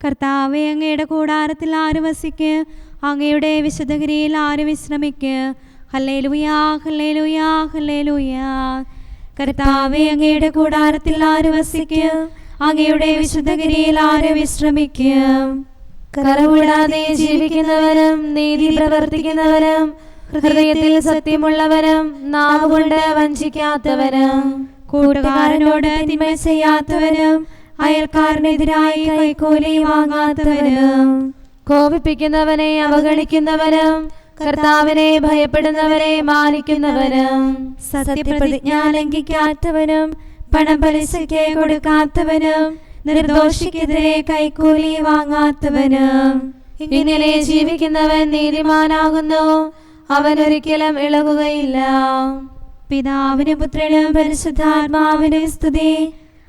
കർത്താവെ അങ്ങയുടെ കൂടാരത്തിൽ ആര് വസിക്ക്? അങ്ങയുടെ വിശുദ്ധഗിരിയിൽ ആര് വിശ്രമിക്ക്? ഹല്ലേ ലുയാ ഹല്ലേ ലുയാ ഹല്ലേ ലുയാ കർത്താവെ അങ്ങയുടെ കൂടാരത്തിൽ ആര് വസിക്ക്? അങ്ങയുടെ വിശുദ്ധഗിരിയിൽ ആര് വിശ്രമിക്ക്? കറവിടാതെ ജീവിക്കുന്നവനും നീതി പ്രവർത്തിക്കുന്നവനും ഹൃദയത്തിൽ സത്യമുള്ളവനും നാവുകൊണ്ട് വഞ്ചിക്കാത്തവനും കൂട്ടുകാരനോട് തിന്മ ചെയ്യാത്തവനും അയൽക്കാരനെതിരായി കൈക്കൂലി വാങ്ങാത്തവനും കോപിപ്പിക്കുന്നവനെ അവഗണിക്കുന്നവനും കർത്താവിനെ ഭയപ്പെടുന്നവരെ മാനിക്കുന്നവനും സത്യപ്രതിജ്ഞ ലംഘിക്കാത്തവനും പണം പലിശയ്ക്ക് കൊടുക്കാത്തവനും നിർദോഷിക്കെതിരെ കൈക്കൂലി വാങ്ങാത്തവനും. ഇങ്ങനെ ജീവിക്കുന്നവൻ നീതിമാനാകുന്നു. അവൻ ഒരിക്കലും ഇളകുകയില്ല. പിതാവിനും പുത്രനും പരിശുദ്ധാത്മാവിനും സ്തുതി.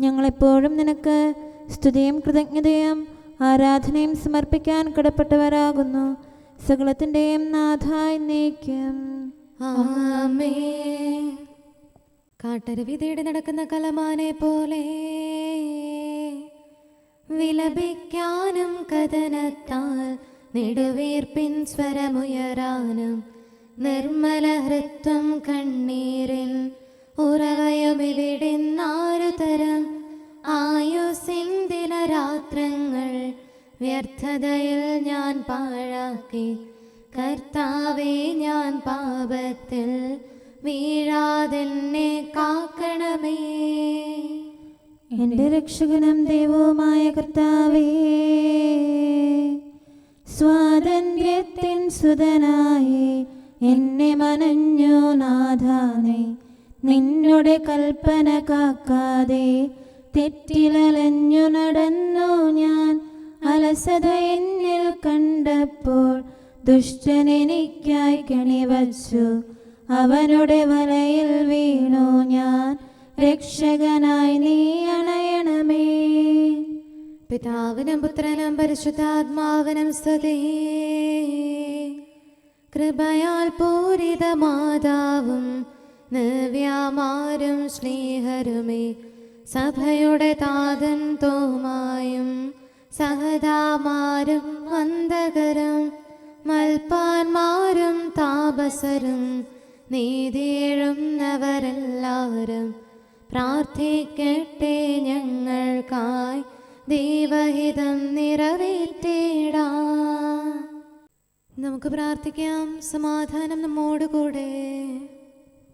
ഞങ്ങളെപ്പോഴും നിനക്ക് സ്തുതിയും കൃതജ്ഞതയും ആരാധനയും സമർപ്പിക്കാൻ കടപ്പെട്ടവരാകുന്നു. സകലത്തിന്റെയും നാഥായി നീക്കം ആമേ കാട്ടരുവി തേടി നടക്കുന്ന കലമാനെ പോലെ വിലപിക്കാനും കഥനത്താൽ നെടുവീർപ്പിൻ സ്വരമുയരാനും നിർമ്മല ഹൃത്വം കണ്ണീരിൽ ഉറവയുമിവിടുന്നാരു തരം ആയുസിൻ ദിനരാത്രങ്ങൾ വ്യർത്ഥതയിൽ ഞാൻ പാഴാക്കി. കർത്താവെ ഞാൻ പാപത്തിൽ വീഴാതെന്നെ കാക്കണമേ. എന്റെ രക്ഷകനും ദൈവവുമായ കർത്താവേ സ്വാതന്ത്ര്യത്തിൻ സുതനായി എന്നെ മനഞ്ഞു നാഥാനെ നിന്നുടെ കൽപ്പന കാക്കാതെ തെറ്റിലലഞ്ഞു നടന്നു ഞാൻ. അലസത എന്നിൽ കണ്ടപ്പോൾ ദുഷ്ടൻ എനിക്കായി കണിവച്ചു അവനുടെ വലയിൽ വീണു ഞാൻ. രക്ഷകനായി നീ അണയണമേ. പിതാവിനും പുത്രനും പരിശുദ്ധാത്മാവിനും സ്തുതി. കൃപയാൽ പൂരിത മാതാവും നവ്യാമാരും സ്നേഹരുമേ സഭയുടെ താതൻ തോമായും സഹതാമാരും വന്ദകരും മൽപ്പാന്മാരും താപസരും നീതിയെഴുന്നവരെല്ലാവരും പ്രാർത്ഥിക്കട്ടെ ഞങ്ങൾക്കായി ദൈവഹിതം നിറവേറ്റേടാ. നമുക്ക് പ്രാർത്ഥിക്കാം. സമാധാനം നമ്മോടുകൂടെ.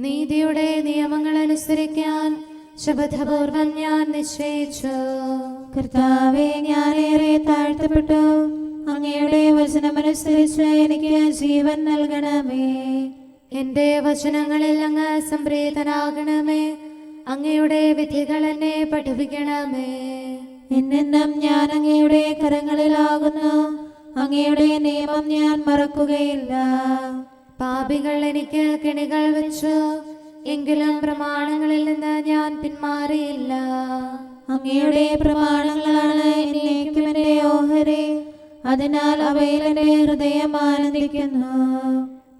നീതിയുടെ നിയമങ്ങൾ അനുസരിക്കാൻ ശബദപൂർവം ഞാൻ നിശ്ചയിച്ചു. കർത്താവെ ഞാനേറെ താഴ്ത്തപ്പെട്ടു. അങ്ങയുടെ വചനമനുസരിച്ച് എനിക്ക് ജീവൻ നൽകണമേ. എന്റെ വചനങ്ങളിൽ അങ്ങ് സംപ്രീതനാകണമേ. അങ്ങയുടെ വിധികൾ എന്നെ പഠിപ്പിക്കണമേ. എന്നെന്നും ഞാൻ അങ്ങയുടെ കരങ്ങളിലാകുന്നു. അങ്ങയുടെ നിയമം ഞാൻ മറക്കുകയില്ല. പാപികൾ എനിക്ക് കെണികൾ വെച്ചു എങ്കിലും പ്രമാണങ്ങളിൽ നിന്ന് ഞാൻ പിന്മാറിയില്ല. അങ്ങയുടെ പ്രമാണങ്ങളാണ് എന്നേക്കും എന്റെ ഓഹരി. അതിനാൽ അവയിൽ എന്റെ ഹൃദയം ആനന്ദിക്കുന്നു.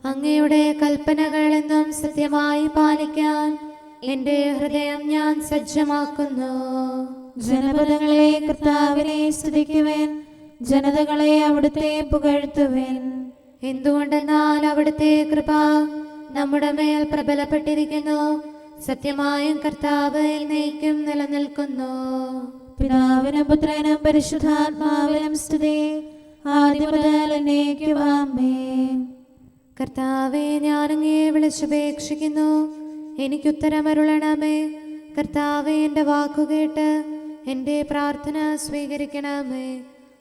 അങ്ങയുടെ കൽപ്പനകൾ എന്നും സത്യമായി പാലിക്കാൻ എന്റെ ഹൃദയം ഞാൻ സജ്ജമാക്കുന്നു. ജനപദങ്ങളെ കർത്താവിനെ സ്തുതിക്കുവാൻ. ജനതകളെ അവിടുത്തെ പുകഴ്ത്തുവൻ. എന്തുകൊണ്ടെന്നാൽ അവിടുത്തെ കൃപ നമ്മുടെ മേൽ പ്രബലപ്പെട്ടിരിക്കുന്നു. സത്യമായും കർത്താവ് എന്നേക്കും നിലനിൽക്കുന്നു. പിതാവിനും പുത്രനും പരിശുദ്ധാത്മാവിനും സ്തുതി. ആദ്യം മുതൽ എന്നേക്കും ആമേൻ. കർത്താവെ ഉത്തരമരുളണമേ വിളിച്ചപേക്ഷിക്കുന്നു. എനിക്കുത്തരമരുളണമേ. കർത്താവെ എന്റെ വാക്കുകേട്ട് എന്റെ പ്രാർത്ഥന സ്വീകരിക്കണമേ.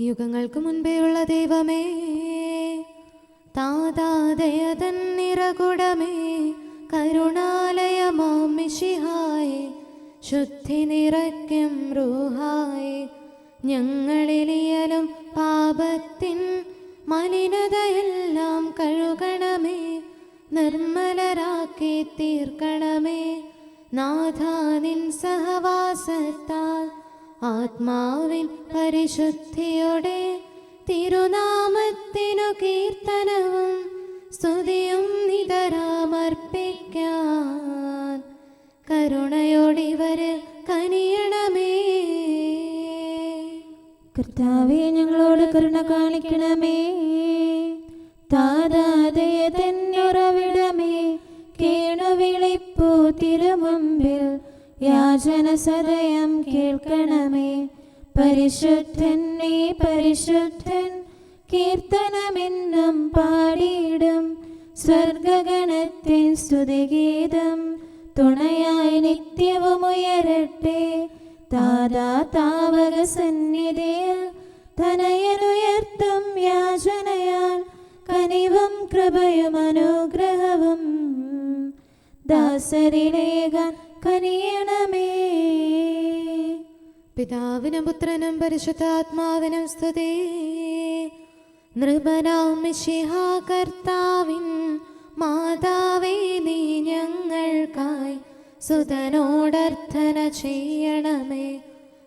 യുഗങ്ങൾക്ക് മുൻപേയുള്ള ദൈവമേ താതാദയതൻ നിറകുടമേ കരുണാലയമാമിഷിഹായേ ശുദ്ധി നിറയ്ക്കും റൂഹായ. ഞങ്ങളിലിയലും പാപത്തിൻ മലിനതയെല്ലാം കഴുകണമേ നിർമ്മലരാക്കി തീർക്കണമേ. നാഥാനിൻ സഹവാസത്താൽ ആത്മാവിൻ പരിശുദ്ധിയോടെ തിരുനാമത്തിനു കീർത്തനവും സ്തുതിയും നിതരാമർപ്പിക്കാൻ കരുണയോടിവര് കനിയണമേ. കർത്താവെ ഞങ്ങളോട് കരുണ കാണിക്കണമേ. താതാതയെ തന്നുറവിടമേ. കേണു വിളിപ്പു തിരുമുമ്പിൽ യാചന സദയം കേൾക്കണമേ. പരിശുദ്ധൻ നീ പരിശുദ്ധൻ കീർത്തനമെന്നും പാടിയിടും. സ്വർഗഗണത്തിൻ സ്തുതിഗീതം തുണയായി നിത്യവും ഉയരട്ടെ. താതാ താവക സന്നിധിയിൽ തനയനുയർത്തും യാചനയാൽ കനിവും കൃപയും അനുഗ്രഹവും. ദാസരിലേകാൻ കനിയണമേ പിതാവിനും പുത്രനും പരിശുദ്ധാത്മാവിനും സ്തുതി. നൃപനാം കർത്താവിൻ മാതാവേ നീ ഞങ്ങൾക്കായി സുതനോടർത്ഥന ചെയ്യണമേ.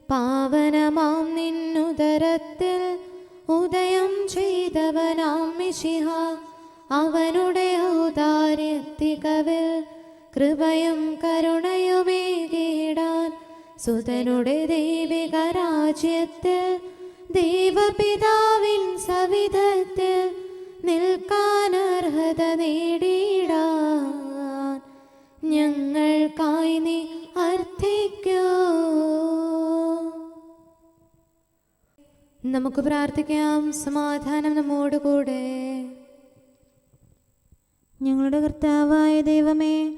പാവനമാം നിന്നുദരത്തിൽ ഉദയം ചെയ്തവനാം മിശിഹ. അവനുടെ ഔദാര്യത്തികവിൽ കൃപയും കരുണയുമേകിടാൻ സുതനുടെ ദൈവിക രാജ്യത്ത് ദൈവപിതാവിൻ സവിധത്തിൽ നിൽക്കാൻ അർഹത നേടിയിടാൻ ഞങ്ങൾക്കായി നീ അർത്ഥിക്കൂ നമുക്ക് പ്രാർത്ഥിക്കാം സമാധാനം നമ്മോടുകൂടെ. ഞങ്ങളുടെ കർത്താവായ ദൈവമേ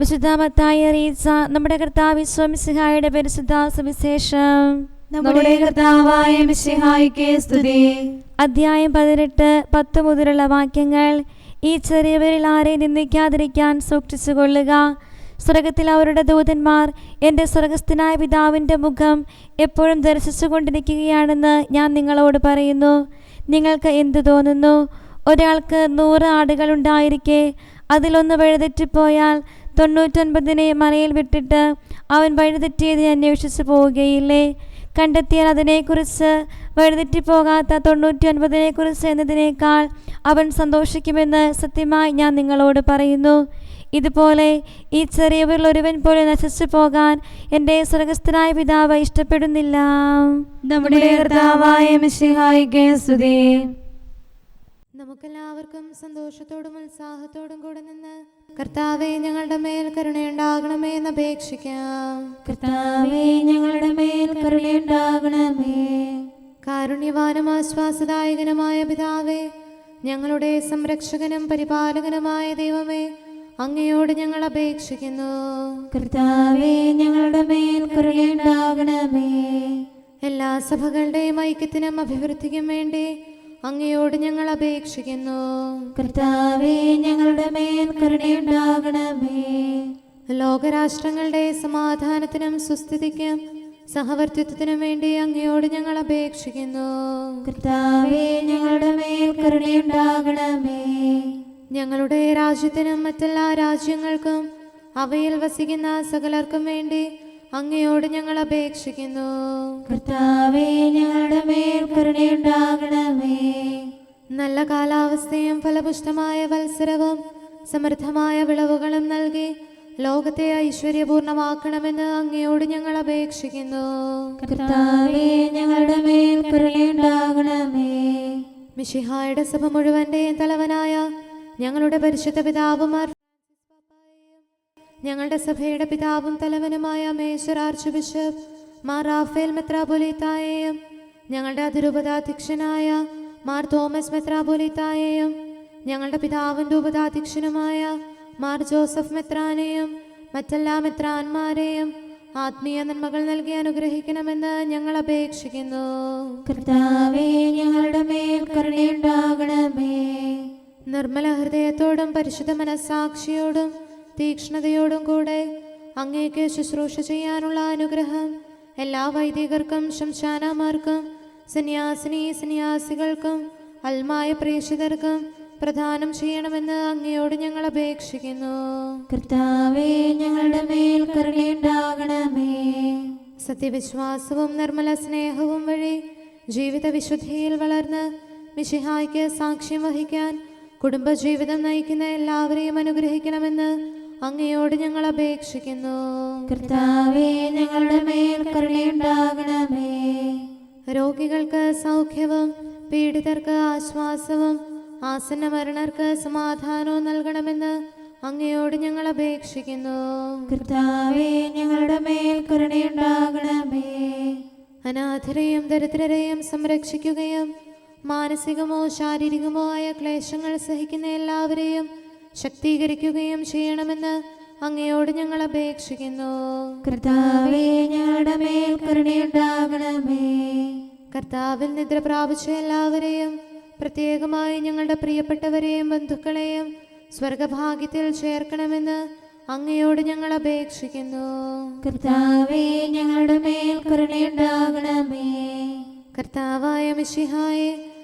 വിശുദ്ധമത്തായി നമ്മുടെ കർത്താവ് വിശ്വമിസിഹായുടെ പരിശുദ്ധ സുവിശേഷം. നമ്മുടെ കർത്താവായ മിശിഹായിക്ക് സ്തുതി. അധ്യായം പതിനെട്ട് പത്ത് മുതലുള്ള വാക്യങ്ങൾ ഈ ചെറിയവരിൽ ആരെ നിന്ദിക്കാതിരിക്കാൻ സൂക്ഷിച്ചുകൊള്ളുക. സ്വർഗത്തിൽ അവരുടെ ദൂതന്മാർ എന്റെ സ്വർഗസ്ഥനായ പിതാവിന്റെ മുഖം എപ്പോഴും ദർശിച്ചുകൊണ്ടിരിക്കുകയാണെന്ന് ഞാൻ നിങ്ങളോട് പറയുന്നു. നിങ്ങൾക്ക് എന്തു തോന്നുന്നു? ഒരാൾക്ക് നൂറ് ആടുകൾ ഉണ്ടായിരിക്കെ അതിലൊന്ന് വഴിതെറ്റിപ്പോയാൽ തൊണ്ണൂറ്റൊൻപതിനെ മറയിൽ വിട്ടിട്ട് അവൻ വഴിതെറ്റിയതിനെ അന്വേഷിച്ചു പോവുകയില്ലേ? കണ്ടെത്തിയാൽ അതിനെക്കുറിച്ച് വഴിതെറ്റിപ്പോകാത്ത തൊണ്ണൂറ്റി ഒൻപതിനെക്കുറിച്ച് എന്നതിനേക്കാൾ അവൻ സന്തോഷിക്കുമെന്ന് സത്യമായി ഞാൻ നിങ്ങളോട് പറയുന്നു. ഇതുപോലെ ഈ ചെറിയവരിൽ ഒരുവൻ പോലെ നശിച്ചു പോകാൻ എന്റെ സ്വർഗസ്ഥനായ പിതാവ് ഇഷ്ടപ്പെടുന്നില്ല. നമ്മുടെ കർത്താവായ നമുക്കെല്ലാവർക്കും സന്തോഷത്തോടും ഉത്സാഹത്തോടും കൂടെ നിന്ന് കർത്താവെ ഞങ്ങളുടെ മേൽ കരുണയുണ്ടാകണമേ എന്ന് അപേക്ഷിക്കാം. കർത്താവേ ഞങ്ങളുടെ മേൽ കരുണയുണ്ടാകണമേ. കാരുണ്യവാനും ആശ്വാസദായകനുമായ പിതാവേ ഞങ്ങളുടെ സംരക്ഷകനും പരിപാലകനുമായ ദൈവമേ അങ്ങയോട് ഞങ്ങൾ അപേക്ഷിക്കുന്നു. കർത്താവേ ഞങ്ങളുടെ മേൽ കരുണയുണ്ടാകണമേ. എല്ലാ സഭകളുടെയും ഐക്യത്തിനും അഭിവൃദ്ധിക്കും വേണ്ടി അങ്ങയോട് ഞങ്ങൾ അപേക്ഷിക്കുന്നു. കർത്താവേ ഞങ്ങളുടെ മേൽ കരുണയുണ്ടാകണമേ. ലോകരാഷ്ട്രങ്ങളുടെ സമാധാനത്തിനും സുസ്ഥിതിക്കും സഹവർത്തിത്വത്തിനും വേണ്ടി അങ്ങയോട് ഞങ്ങൾ അപേക്ഷിക്കുന്നു. കർത്താവേ ഞങ്ങളുടെ മേൽ കരുണയുണ്ടാകണമേ. ഞങ്ങളുടെ രാജ്യത്തിനും മറ്റെല്ലാ രാജ്യങ്ങൾക്കും അവയിൽ വസിക്കുന്ന സകലർക്കും വേണ്ടി അങ്ങയോട് ഞങ്ങൾ അപേക്ഷിക്കുന്നു. കർത്താവേ ഞങ്ങളുടെ മേൽ കരുണയുണ്ടാകണമേ. നല്ല കാലാവസ്ഥയും ഫലപുഷ്ടമായ വത്സരവും സമൃദ്ധമായ വിളവുകളും നൽകി ലോകത്തെ ഐശ്വര്യപൂർണമാക്കണമെന്ന് അങ്ങയോട് ഞങ്ങൾ അപേക്ഷിക്കുന്നു. കർത്താവേ ഞങ്ങളുടെ മേൽ കരുണയുണ്ടാകണമേ. മിഷിഹായുടെ സഭ മുഴുവന്റെയും തലവനായ ഞങ്ങളുടെ പരിശുദ്ധ പിതാവുമാർ ഞങ്ങളുടെ സഭയുടെ പിതാവും തലവനുമായ major archbishop Mar Raphael മെത്രാപൊലീത്തായെയും ഞങ്ങളുടെ അതിരൂപതാധ്യക്ഷനായ മാർ തോമസ് മെത്രാപൊലീത്തായെയും ഞങ്ങളുടെ പിതാവിന്റെ ഉപതാധ്യക്ഷനുമായ മാർ ജോസഫ് മെത്രാനെയും മറ്റെല്ലാ മെത്രാന്മാരെയും ആത്മീയ നന്മകൾ നൽകി അനുഗ്രഹിക്കണമെന്ന് ഞങ്ങൾ അപേക്ഷിക്കുന്നു. കർത്താവേ ഞങ്ങളുടെ മേൽ കരുണയുണ്ടാകണമേ. നിർമ്മല ഹൃദയത്തോടും പരിശുദ്ധ മനസ്സാക്ഷിയോടും തീക്ഷ്ണതയോടും കൂടെ അങ്ങേക്ക് ശുശ്രൂഷ ചെയ്യാനുള്ള അനുഗ്രഹം എല്ലാ വൈദികർക്കും ശംശാനമാർക്കും സന്യാസിനി സന്യാസികൾക്കും അൽമായ പ്രേക്ഷിതർക്കും പ്രദാനം ചെയ്യണമെന്ന് അങ്ങയോട് ഞങ്ങൾ അപേക്ഷിക്കുന്നു. കർത്താവേ ഞങ്ങളുടെ മേൽ കരുണയുണ്ടാകണമേ. സത്യവിശ്വാസവും നിർമ്മല സ്നേഹവും വഴി ജീവിത വിശുദ്ധിയിൽ വളർന്ന് മിശിഹായ്ക്ക് സാക്ഷ്യം വഹിക്കാൻ കുടുംബജീവിതം നയിക്കുന്ന എല്ലാവരെയും അനുഗ്രഹിക്കണമെന്ന് അങ്ങയോട് ഞങ്ങൾ അപേക്ഷിക്കുന്നു. കർത്താവേ ഞങ്ങളുടെ മേൽ കരുണയുണ്ടാകണമേ. രോഗികൾക്ക് സൗഖ്യവും പീഡിതർക്ക് ആശ്വാസവും ആസന്ന മരണർക്ക് സമാധാനവും നൽകണമെന്ന് അങ്ങയോട് ഞങ്ങൾ അപേക്ഷിക്കുന്നു. കർത്താവേ ഞങ്ങളുടെ മേൽ കരുണയുണ്ടാകണമേ. അനാഥരെയും ദരിദ്രരെയും സംരക്ഷിക്കുകയും മാനസികമോ ശാരീരികമോ ആയ ക്ലേശങ്ങൾ സഹിക്കുന്ന എല്ലാവരെയും ശക്തീകരിക്കുകയും ചെയ്യണമെന്ന് അങ്ങയോട് ഞങ്ങൾ അപേക്ഷിക്കുന്നു. കർത്താവേ ഞങ്ങളുടെ മേൽ കരുണയുണ്ടാകണമേ. കർത്താവിൽ നിദ്ര പ്രാപിച്ച എല്ലാവരെയും പ്രത്യേകമായി ഞങ്ങളുടെ പ്രിയപ്പെട്ടവരെയും ബന്ധുക്കളെയും സ്വർഗഭാഗ്യത്തിൽ ചേർക്കണമെന്ന് അങ്ങയോട് ഞങ്ങൾ അപേക്ഷിക്കുന്നു. കർത്താവേ ഞങ്ങളുടെ മേൽ കരുണയുണ്ടാകണമേ. കർത്താവായ മിശിഹായെ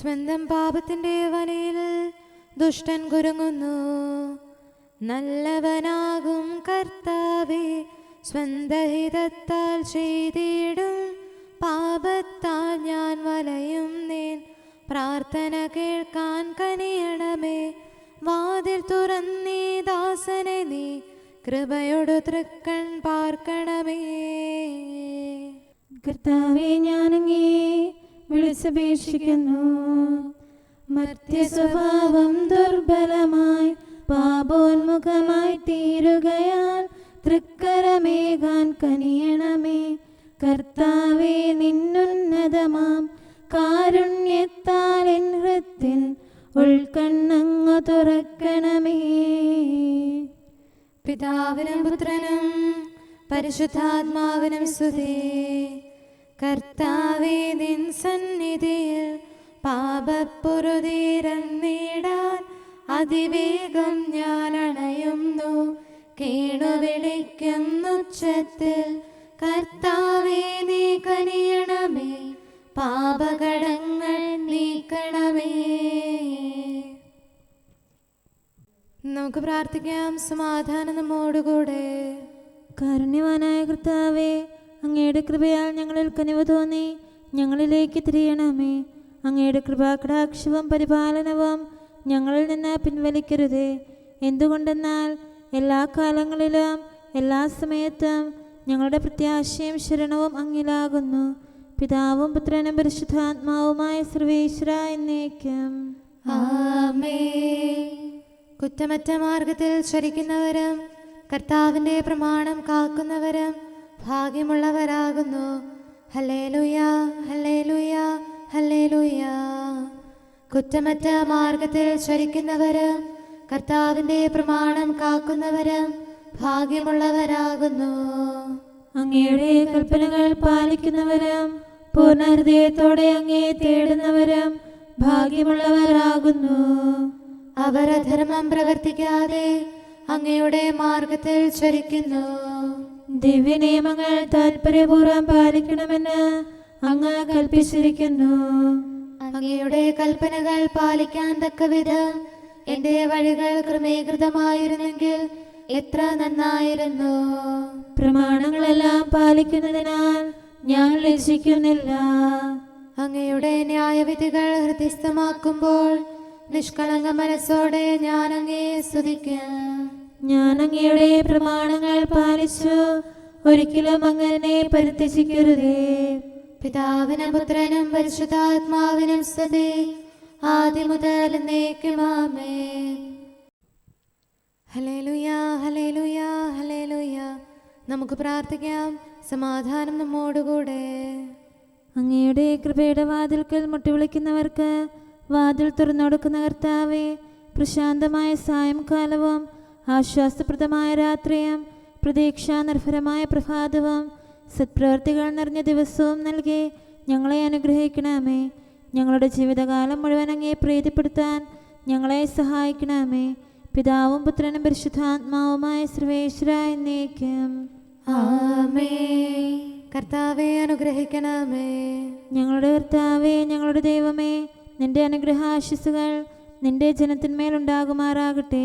സ്വന്തം പാപത്തിന്റെ വലയിൽ ദുഷ്ടൻ കുരുങ്ങുന്നു. നല്ലവനാകും കർത്താവെ സ്വന്തഹിതത്താൽ ചെയ്തിടും. പാപത്താൽ ഞാൻ വലയും നേൻ. പ്രാർത്ഥന കേൾക്കാൻ കനിയണമേ വാതിൽ തുറന്നീ ദാസനെ നീ. കൃപയോട് തൃക്കൺ പാർക്കണമേ. കർത്താവെ ഞാനങ്ങേ വിളിച്ചപേക്ഷിക്കുന്നു. മർത്യസ്വഭാവം ദുർബലമായി പാപോന്മുഖമായി തീരുകയാൽ തൃക്കരമേകാൻ കനിയണമേ. കർത്താവേ നിന്നുന്നതമാം കാരുണ്യത്താൽ എൻ ഹൃത്തിൽ ഉൾക്കണ്ണങ്ങു തുറക്കണമേ. പിതാവിനും പുത്രനും പരിശുദ്ധാത്മാവിനും സ്തുതി. കർത്താവേ നിൻ സന്നിധിയിൽ പാപപ്പുറുതീരം നേടാൻ അതിവേഗം ഞാൻ അണയുന്നു. കേണുവിളിക്കുന്നുച്ചത്തിൽ കർത്താവേ നീ കനിയണമേ പാപകടങ്ങൾ നീക്കണമേ. നമുക്ക് പ്രാർത്ഥിക്കാം സമാധാനം നമ്മോടുകൂടെ. കാരുണ്യവാനായ കർത്താവെ അങ്ങയുടെ കൃപയാൽ ഞങ്ങളിൽ കനിവ് തോന്നി ഞങ്ങളിലേക്ക് തിരിയണമേ. അങ്ങയുടെ കൃപാകടാക്ഷവും പരിപാലനവും ഞങ്ങളിൽ നിന്ന് പിൻവലിക്കരുതേ. എന്തുകൊണ്ടെന്നാൽ എല്ലാ കാലങ്ങളിലും എല്ലാ സമയത്തും ഞങ്ങളുടെ പ്രത്യാശയും ശരണവും അങ്ങിലാകുന്നു. പിതാവും പുത്രനും പരിശുദ്ധാത്മാവുമായ സർവേശ്വര എന്നേക്കും. കുറ്റമറ്റ മാർഗത്തിൽ ചരിക്കുന്നവരും കർത്താവിന്റെ പ്രമാണം കാക്കുന്നവരും ഭാഗ്യമുള്ളവരാകുന്നു. കുറ്റമറ്റ മാർഗത്തിൽ ചരിക്കുന്നവരും കർത്താവിന്റെ പ്രമാണം കാക്കുന്നവര് ഭാഗ്യമുള്ളവരാകുന്നു. അങ്ങയുടെ കൽപ്പനകൾ പാലിക്കുന്നവരും പൂർണ ഹൃദയത്തോടെ അങ്ങേ തേടുന്നവരും ഭാഗ്യമുള്ളവരാകുന്നു. അവർ അധർമ്മം പ്രവർത്തിക്കാതെ അങ്ങയുടെ മാർഗത്തിൽ ചരിക്കുന്നു. ദിവ്യനിയമങ്ങൾ താൽപര്യപൂർവം പാലിക്കണമെന്ന് അങ്ങ് കൽപ്പിച്ചിരിക്കുന്നു. അങ്ങയുടെ കൽപ്പനകൾ പാലിക്കാൻ തക്കവിധം എന്റെ വഴികൾ ക്രമീകൃതമായിരുന്നെങ്കിൽ എത്ര നന്നായിരുന്നു. പ്രമാണങ്ങളെല്ലാം പാലിക്കുന്നതിനാൽ ഞാൻ ലജിക്കുന്നില്ല അങ്ങയുടെ ന്യായവിധികൾ ഹൃദയസ്ഥമാക്കുമ്പോൾ നിഷ്കളങ്ക മനസ്സോടെ ഞാൻ അങ്ങേ സ്തുതിക്കാം. ഞാൻ അങ്ങയുടെ പ്രമാണങ്ങൾ പാലിച്ചു. ഒരിക്കലും അങ്ങനെ പരിത്യജിക്കരുതേ. പിതാവിനും പുത്രനും പരിശുദ്ധാത്മാവിനും സ്തുതി ആദ്യം മുതൽ നേക്കുമാമേ ഹലേലുയാ ഹലേലുയാ ഹലേലുയാ നമുക്ക് പ്രാർത്ഥിക്കാം. സമാധാനം നമ്മോടുകൂടെ. അങ്ങയുടെ കൃപയുടെ വാതിൽക്കൽ മുട്ടിവിളിക്കുന്നവർക്ക് വാതിൽ തുറന്നു കൊടുക്കുന്ന കർത്താവെ പ്രശാന്തമായ സായംകാലവും ആശ്വാസപ്രദമായ രാത്രിയും പ്രതീക്ഷാനിർഭരമായ പ്രഭാതവും സത്പ്രവർത്തികൾ നിറഞ്ഞ ദിവസവും നൽകി ഞങ്ങളെ അനുഗ്രഹിക്കണമേ. ഞങ്ങളുടെ ജീവിതകാലം മുഴുവൻ അങ്ങേ പ്രീതിപ്പെടുത്താൻ ഞങ്ങളെ സഹായിക്കണമേ. പിതാവും പുത്രനും പരിശുദ്ധാത്മാവുമായ സർവേശ്വര എന്നേക്കും. കർത്താവെ അനുഗ്രഹിക്കണമേ. ഞങ്ങളുടെ കർത്താവേ ഞങ്ങളുടെ ദൈവമേ നിന്റെ അനുഗ്രഹാശിസുകൾ നിന്റെ ജനത്തിന്മേലുണ്ടാകുമാറാകട്ടെ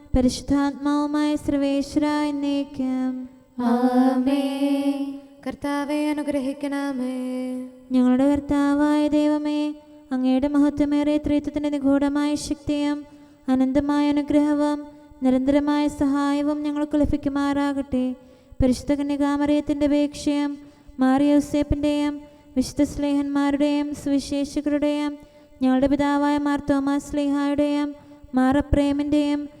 പരിശുദ്ധാത്മാവുമായ സർവേശ്വര എന്നേക്കും. ആമേ കർത്താവെ അനുഗ്രഹിക്കണമേ. ഞങ്ങളുടെ കർത്താവായ ദൈവമേ അങ്ങയുടെ മഹത്വമേറിയ ത്രിത്വത്തിന്റെ നിഗൂഢമായ ശക്തിയും അനന്തമായ അനുഗ്രഹവും നിരന്തരമായ സഹായവും ഞങ്ങൾക്ക് ലഭിക്കുമാറാകട്ടെ. പരിശുദ്ധ കന്യകാമറിയത്തിന്റെ അപേക്ഷയും മാറിയോസേപ്പിന്റെയും വിശുദ്ധ സ്ലേഹന്മാരുടെയും സുവിശേഷകരുടെയും ഞങ്ങളുടെ പിതാവായ മാർ തോമാസ് സ്ലേഹായുടെയും മാറപ്രേമിന്റെയും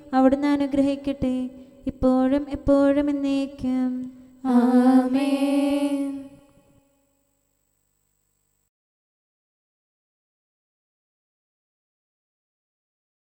അവിടുന്ന് അനുഗ്രഹിക്കട്ടെ. ഇപ്പോഴും എപ്പോഴും എന്നേക്കും. ആമേൻ.